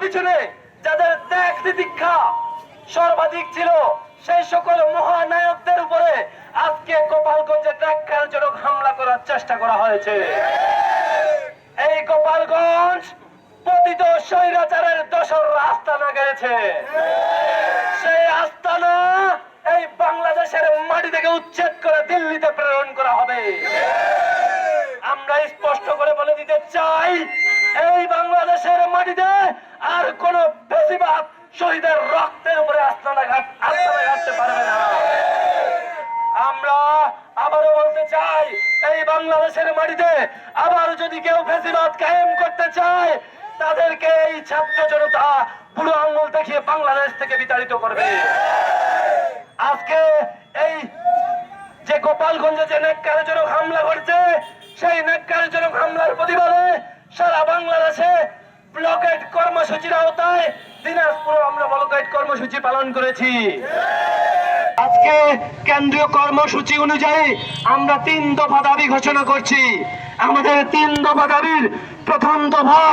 পিছনে যাদের ত্যাগ তিতিক্ষা সর্বাধিক ছিল, সেই সকল মহানায়কদের উপরে আজকে গোপালগঞ্জে ত্যাগজনক হামলা করার চেষ্টা করা হয়েছে। এই গোপালগঞ্জ পতিত স্বৈরাচারের দোসর আস্তানা গেছে সেই আস্তানা এই বাংলাদেশের মাটি থেকে উচ্ছেদ করে দিল্লিতে প্রেরণ করা হবে। আমরা স্পষ্ট করে বলে দিতে চাই, এই বাংলাদেশের মাটিতে আর কোন বেশিরভাগ শহীদের রক্তের উপরে আস্তানা ঘাট আস্তানা ঘাটতে পারবে না। আমরা আবারও বলতে চাই, এই বাংলাদেশের মাটিতে আবার যদি কেউ ফেসিবাদ কায়েম করতে চায়, তাদেরকে এই ছাত্র জনতা বুড়ো আঙ্গুল দেখিয়ে বাংলাদেশ থেকে বিতাড়িত করবে। আজকে এই যে গোপালগঞ্জে যে নেককারজনক হামলা ঘটছে, সেই নেককারজনক হামলার প্রতিবাদে সারা বাংলাদেশে ব্লকেট কর্মসূচির আওতায় দিনাজপুর আমরা ব্লকেট কর্মসূচি পালন করেছি। আজকে কেন্দ্রীয় কর্মসূচি অনুযায়ী আমরা তিন দফা দাবি ঘোষণা করছি। আমাদের তিন দফা দাবির প্রথম দফা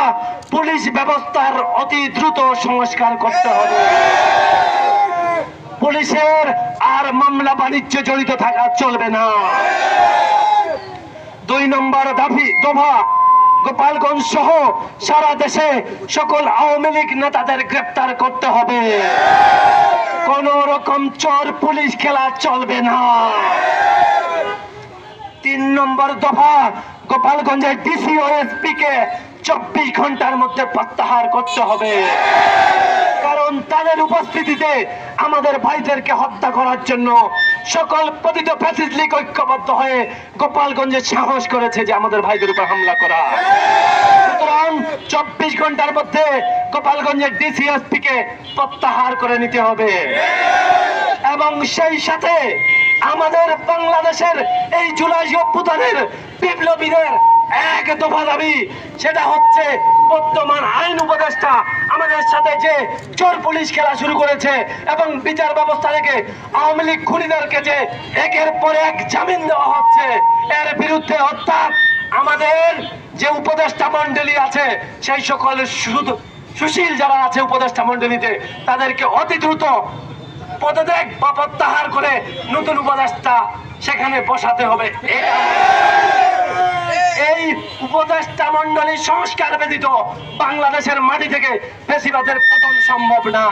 পুলিশ ব্যবস্থার অতি দ্রুত সংস্কার করতে হবে। পুলিশের আর মামলা বাণিজ্য জড়িত থাকা চলবে না। দুই নম্বর দাবি দফা গোপালগঞ্জ সহ সারা দেশে সকল আওয়ামী লীগ নেতাদের গ্রেপ্তার করতে হবে। কোন রকম চোর পুলিশ খেলা চলবে না। তিন নম্বর দফা গোপালগঞ্জের ডিসি ও এসপি কে চব্বিশ ঘণ্টার মধ্যে প্রত্যাহার করতে হবে। কারণ তাদের উপস্থিতিতে আমাদের ভাইদেরকে হত্যা করার জন্য সকল পতিত ফ্যাসিস্ট লীগ ঐক্যবদ্ধ হয়ে গোপালগঞ্জে সাহস করেছে যে আমাদের ভাইদের উপর হামলা করা। সুতরাং চব্বিশ ঘণ্টার মধ্যে গোপালগঞ্জের ডিসিএসপি কে প্রত্যাহার করে নিতে হবে। এবং সেই সাথে আমাদের বাংলাদেশের এই জুলাই অভ্যুত্থানের বিপ্লবীদের এক দফা দাবি, সেটা হচ্ছে বর্তমান আইন উপদেষ্টা আমাদের সাথে যে চোর পুলিশ খেলা শুরু করেছে এবং বিচার ব্যবস্থা থেকে আওয়ামী লীগ খুনিদেরকে যে একের পর এক জামিন দেওয়া হচ্ছে, এর বিরুদ্ধে অর্থাৎ আমাদের যে উপদেষ্টা মন্ডলী আছে, সেই সকল শুধু সুশীল যারা আছে উপদেষ্টা মন্ডলীতে তাদেরকে অতি দ্রুত পদত্যাগ বা প্রত্যাহার করে নতুন উপদেষ্টা সেখানে বসাতে হবে। এই উপদেষ্টা মন্ডলী সংস্কার ব্যতীত বাংলাদেশের মাটি থেকে বেশিবাদের পতন সম্ভব না।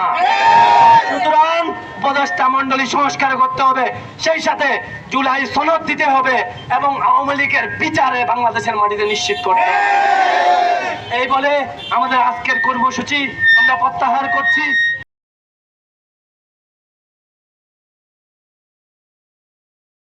সুতরাং উপদেষ্টা মন্ডলী সংস্কার করতে হবে, সেই সাথে জুলাই সনদ দিতে হবে এবং আওয়ামী লীগের বিচারে বাংলাদেশের মাটিতে নিশ্চিত করতে এই বলে আমাদের আজকের কর্মসূচি আমরা প্রত্যাহার করছি।